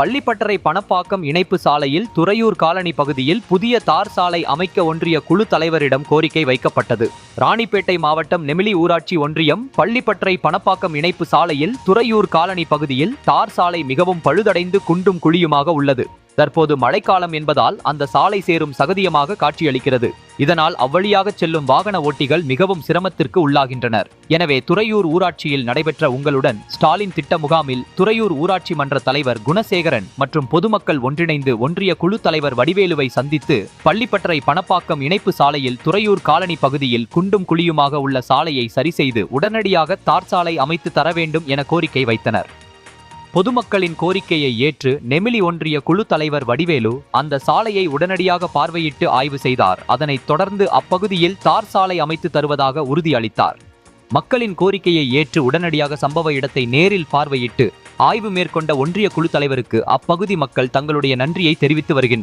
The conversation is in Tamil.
பள்ளிப்பட்டறை பணப்பாக்கம் இணைப்பு சாலையில் துறையூர் காலனி பகுதியில் புதிய தார் சாலை அமைக்க ஒன்றிய குழு தலைவரிடம் கோரிக்கை வைக்கப்பட்டது. ராணிப்பேட்டை மாவட்டம் நெமிலி ஊராட்சி ஒன்றியம் பள்ளிப்பட்டறை பணப்பாக்கம் இணைப்பு சாலையில் துறையூர் காலனி பகுதியில் தார் சாலை மிகவும் பழுதடைந்து குண்டும் குழியுமாக உள்ளது. தற்போது மழைக்காலம் என்பதால் அந்த சாலை சேரும் சகதியமாக காட்சியளிக்கிறது. இதனால் அவ்வழியாக செல்லும் வாகன ஓட்டிகள் மிகவும் சிரமத்திற்கு உள்ளாகின்றனர். எனவே துறையூர் ஊராட்சியில் நடைபெற்ற உங்களுடன் ஸ்டாலின் திட்ட முகாமில் துறையூர் ஊராட்சி மன்ற தலைவர் குணசேகரன் மற்றும் பொதுமக்கள் ஒன்றிணைந்து ஒன்றிய குழு தலைவர் வடிவேலுவை சந்தித்து பள்ளிப்பற்றை பணப்பாக்கம் இணைப்பு சாலையில் துறையூர் காலனி பகுதியில் குண்டும் குழியுமாக உள்ள சாலையை சரிசெய்து உடனடியாக தார் சாலை அமைத்து தர வேண்டும் என கோரிக்கை வைத்தனர். பொதுமக்களின் கோரிக்கையை ஏற்று நெமிலி ஒன்றிய குழு தலைவர் வடிவேலு அந்த சாலையை உடனடியாக பார்வையிட்டு ஆய்வு செய்தார். அதனைத் தொடர்ந்து அப்பகுதியில் தார் சாலை அமைத்து தருவதாக உறுதியளித்தார். மக்களின் கோரிக்கையை ஏற்று உடனடியாக சம்பவ இடத்தை நேரில் பார்வையிட்டு ஆய்வு மேற்கொண்ட ஒன்றிய குழு தலைவருக்கு அப்பகுதி மக்கள் தங்களுடைய நன்றியை தெரிவித்து வருகின்றனர்.